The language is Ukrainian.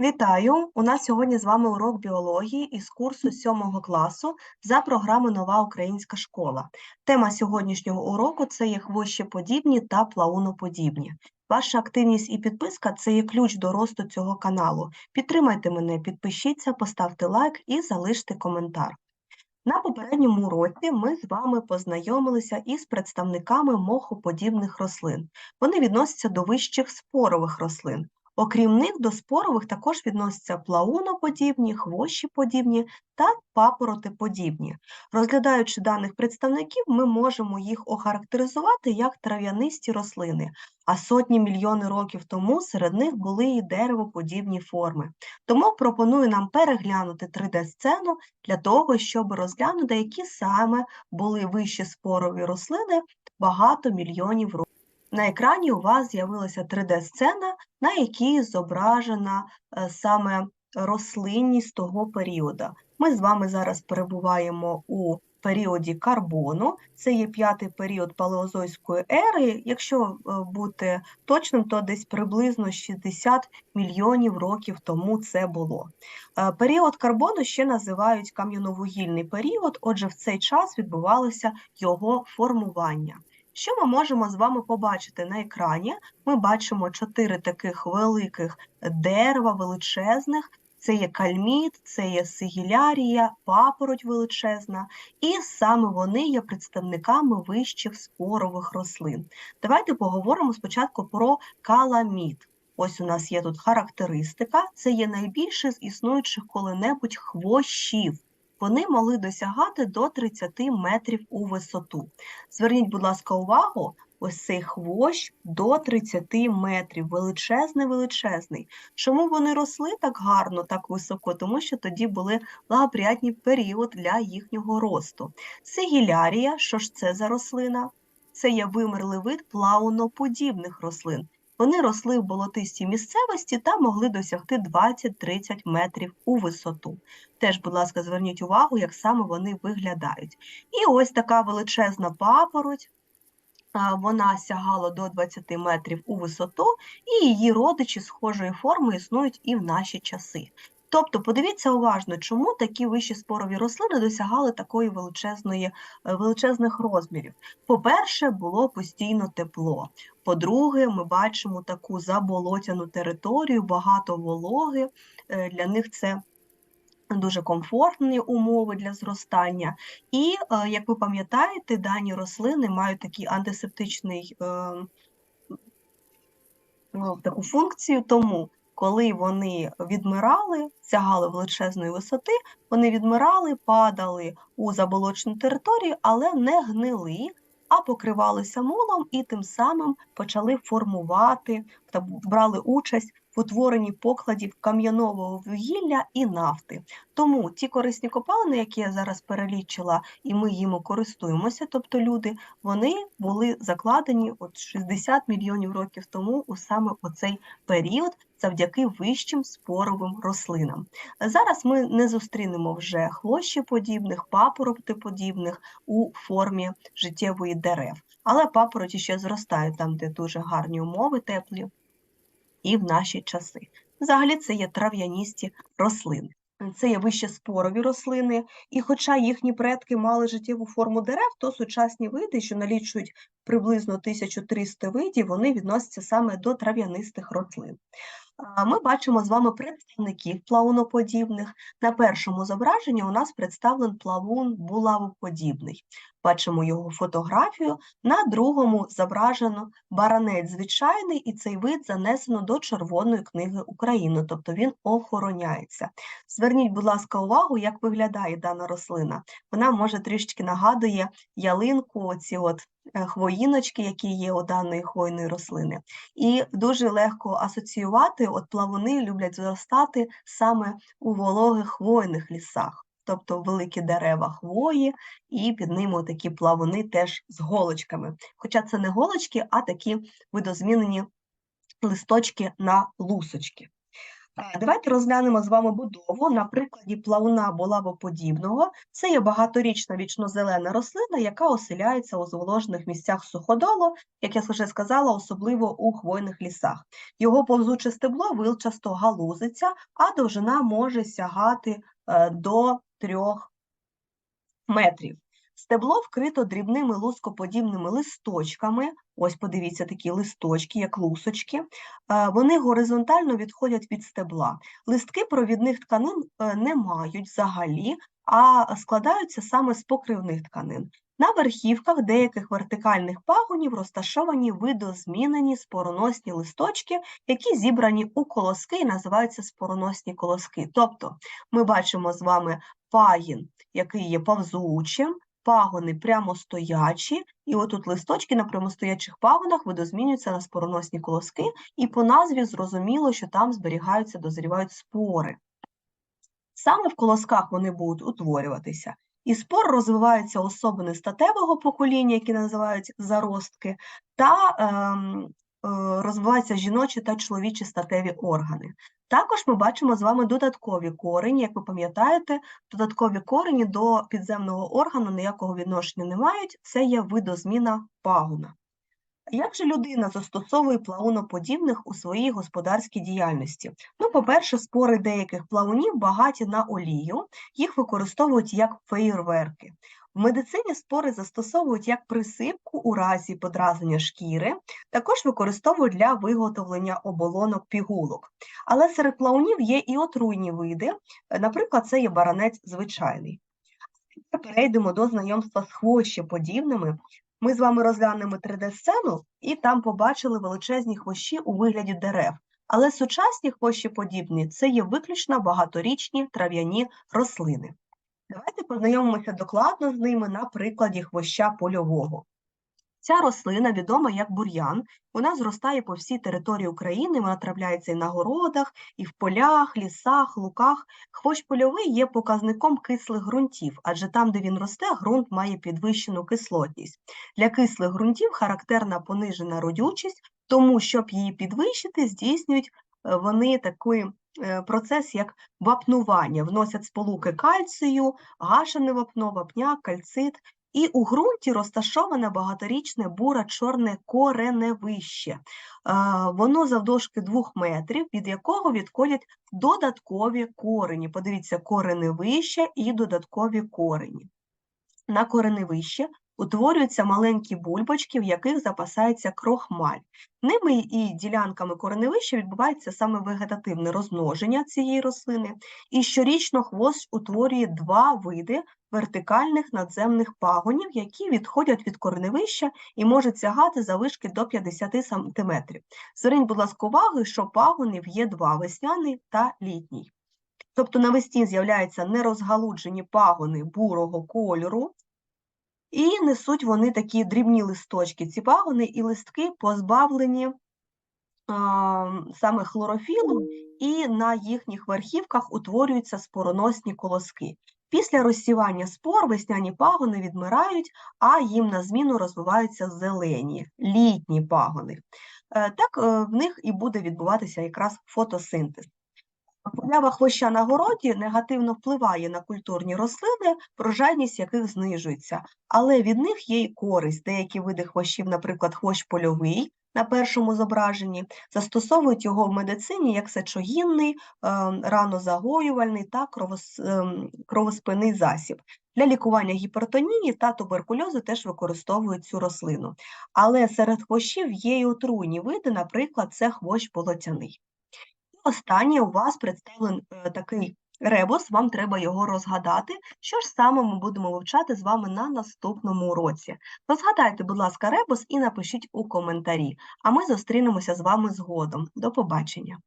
Вітаю! У нас сьогодні з вами урок біології із курсу 7 класу за програмою Нова українська школа. Тема сьогоднішнього уроку це є хвощеподібні та плауноподібні. Ваша активність і підписка це є ключ до росту цього каналу. Підтримайте мене, підпишіться, поставте лайк і залиште коментар. На попередньому уроці ми з вами познайомилися із представниками мохоподібних рослин. Вони відносяться до вищих спорових рослин. Окрім них, до спорових також відносяться плауноподібні, хвощіподібні та папоротиподібні. Розглядаючи даних представників, ми можемо їх охарактеризувати як трав'янисті рослини, а сотні мільйони років тому серед них були і деревоподібні форми. Тому пропоную нам переглянути 3D-сцену для того, щоб розглянути, які саме були вищі спорові рослини багато мільйонів років. На екрані у вас з'явилася 3D-сцена, на якій зображена е, саме рослинність того періоду. Ми з вами зараз перебуваємо у періоді карбону, це є п'ятий період палеозойської ери. Якщо е, бути точним, то десь приблизно 60 мільйонів років тому це було. Е, період карбону ще називають кам'яновугільний період, отже, в цей час відбувалося його формування. Що ми можемо з вами побачити на екрані? Ми бачимо чотири таких великих дерева, величезних. Це є кальміт, це є сигілярія, папороть величезна, і саме вони є представниками вищих спорових рослин. Давайте поговоримо спочатку про каламіт. Ось у нас є тут характеристика, це є найбільше з існуючих коли-небудь хвощів вони могли досягати до 30 метрів у висоту. Зверніть, будь ласка, увагу, ось цей хвощ до 30 метрів, величезний, величезний. Чому вони росли так гарно, так високо? Тому що тоді були благоприятний період для їхнього росту. Сигілярія, що ж це за рослина? Це є вимерлий вид плауноподібних рослин. Вони росли в болотистій місцевості та могли досягти 20-30 метрів у висоту. Теж, будь ласка, зверніть увагу, як саме вони виглядають. І ось така величезна папороть. Вона сягала до 20 метрів у висоту, і її родичі схожої форми існують і в наші часи. Тобто, подивіться уважно, чому такі вищі спорові рослини досягали такої величезної, е, величезних розмірів. По-перше, було постійно тепло. По-друге, ми бачимо таку заболотяну територію, багато вологи. Е, для них це дуже комфортні умови для зростання. І, е, як ви пам'ятаєте, дані рослини мають такий антисептичний таку функцію, тому коли вони відмирали, сягали величезної висоти, вони відмирали, падали у заболочену територію, але не гнили, а покривалися мулом і тим самим почали формувати та брали участь в утворенні покладів кам'янового вугілля і нафти. Тому ті корисні копалини, які я зараз перелічила, і ми їм користуємося, тобто люди, вони були закладені от 60 мільйонів років тому у саме оцей період. Завдяки вищим споровим рослинам. Зараз ми не зустрінемо вже хвощеподібних, папоротиподібних у формі життєвої дерев, але папороті ще зростають там, де дуже гарні умови теплі, і в наші часи. Взагалі це є трав'яністі рослини. Це є вищеспорові рослини, і хоча їхні предки мали життєву форму дерев, то сучасні види, що налічують приблизно 1300 видів, вони відносяться саме до трав'янистих рослин. Ми бачимо з вами представників плавуноподібних. На першому зображенні у нас представлен плавун булавоподібний бачимо його фотографію. На другому зображено баранець звичайний, і цей вид занесено до Червоної книги України, тобто він охороняється. Зверніть, будь ласка, увагу, як виглядає дана рослина. Вона може трішки нагадує ялинку, оці от хвоїночки, які є у даної хвойної рослини. І дуже легко асоціювати, от плавуни люблять зростати саме у вологих хвойних лісах тобто великі дерева хвої, і під ними такі плавуни теж з голочками. Хоча це не голочки, а такі видозмінені листочки на лусочки. Давайте розглянемо з вами будову на прикладі плавуна булавоподібного. Це є багаторічна вічнозелена рослина, яка оселяється у зволожених місцях суходолу, як я вже сказала, особливо у хвойних лісах. Його повзуче стебло вилчасто галузиться, а довжина може сягати е, до 3 метрів. Стебло вкрито дрібними лускоподібними листочками. Ось подивіться, такі листочки, як лусочки. Е, Вони горизонтально відходять від стебла. Листки провідних тканин е, не мають взагалі, а складаються саме з покривних тканин. На верхівках деяких вертикальних пагонів розташовані видозмінені спороносні листочки, які зібрані у колоски і називаються спороносні колоски. Тобто ми бачимо з вами пагін, який є повзучим, пагони прямостоячі, і отут листочки на прямостоячих пагонах видозмінюються на спороносні колоски, і по назві зрозуміло, що там зберігаються, дозрівають спори. Саме в колосках вони будуть утворюватися. І спор розвиваються особини статевого покоління, які називають заростки, та ем, розвиваються жіночі та чоловічі статеві органи. Також ми бачимо з вами додаткові корені. Як ви пам'ятаєте, додаткові корені до підземного органу ніякого відношення не мають, це є видозміна пагона. Як же людина застосовує плавуноподібних у своїй господарській діяльності? Ну, по-перше, спори деяких плавунів багаті на олію, їх використовують як феєрверки. В медицині спори застосовують як присипку у разі подразнення шкіри, також використовують для виготовлення оболонок пігулок. Але серед плавунів є і отруйні види, е, наприклад, це є баранець звичайний. Перейдемо до знайомства з хвощеподібними. Ми з вами розглянемо 3D-сцену і там побачили величезні хвощі у вигляді дерев. Але сучасні хвощеподібні – це є виключно багаторічні трав'яні рослини. Давайте познайомимося докладно з ними на прикладі хвоща польового. Ця рослина відома як бур'ян. Вона зростає по всій території України, вона трапляється і на городах, і в полях, лісах, луках. Хвощ польовий є показником кислих ґрунтів, адже там, де він росте, ґрунт має підвищену кислотність. Для кислих ґрунтів характерна понижена родючість, тому, щоб її підвищити, здійснюють е, вони такий процес, як вапнування. Вносять сполуки кальцію, гашене вапно, вапняк, кальцит. І у ґрунті розташоване багаторічне буро-чорне кореневище. Е, Воно завдовжки двох метрів, від якого відходять додаткові корені. Подивіться, кореневище і додаткові корені. На кореневище утворюються маленькі бульбочки, в яких запасається крохмаль. Ними і ділянками кореневища відбувається саме вегетативне розмноження цієї рослини, і щорічно хвощ утворює два види вертикальних надземних пагонів, які відходять від кореневища і можуть сягати завишки до 50 см. Зверніть, будь ласка, увагу, що пагонів є два весняний та літній. Тобто навесні з'являються нерозгалуджені пагони бурого кольору, і несуть вони такі дрібні листочки. Ці пагони і листки позбавлені а, саме хлорофілу, і на їхніх верхівках утворюються спороносні колоски. Після розсівання спор весняні пагони відмирають, а їм на зміну розвиваються зелені, літні пагони. Е, Так е, в них і буде відбуватися якраз фотосинтез. Поява хвоща на городі негативно впливає на культурні рослини, врожайність яких знижується, але від них є й користь. Деякі види хвощів, наприклад, хвощ польовий на першому зображенні, застосовують його в медицині як сечогінний, ем, ранозагоювальний та ем, кровоспинний засіб. Для лікування гіпертонії та туберкульозу теж використовують цю рослину. Але серед хвощів є й отруйні види, наприклад, це хвощ болотяний. Останнє у вас представлений е, такий ребус, вам треба його розгадати. Що ж саме ми будемо вивчати з вами на наступному уроці? Розгадайте, будь ласка, ребус і напишіть у коментарі, а ми зустрінемося з вами згодом. До побачення!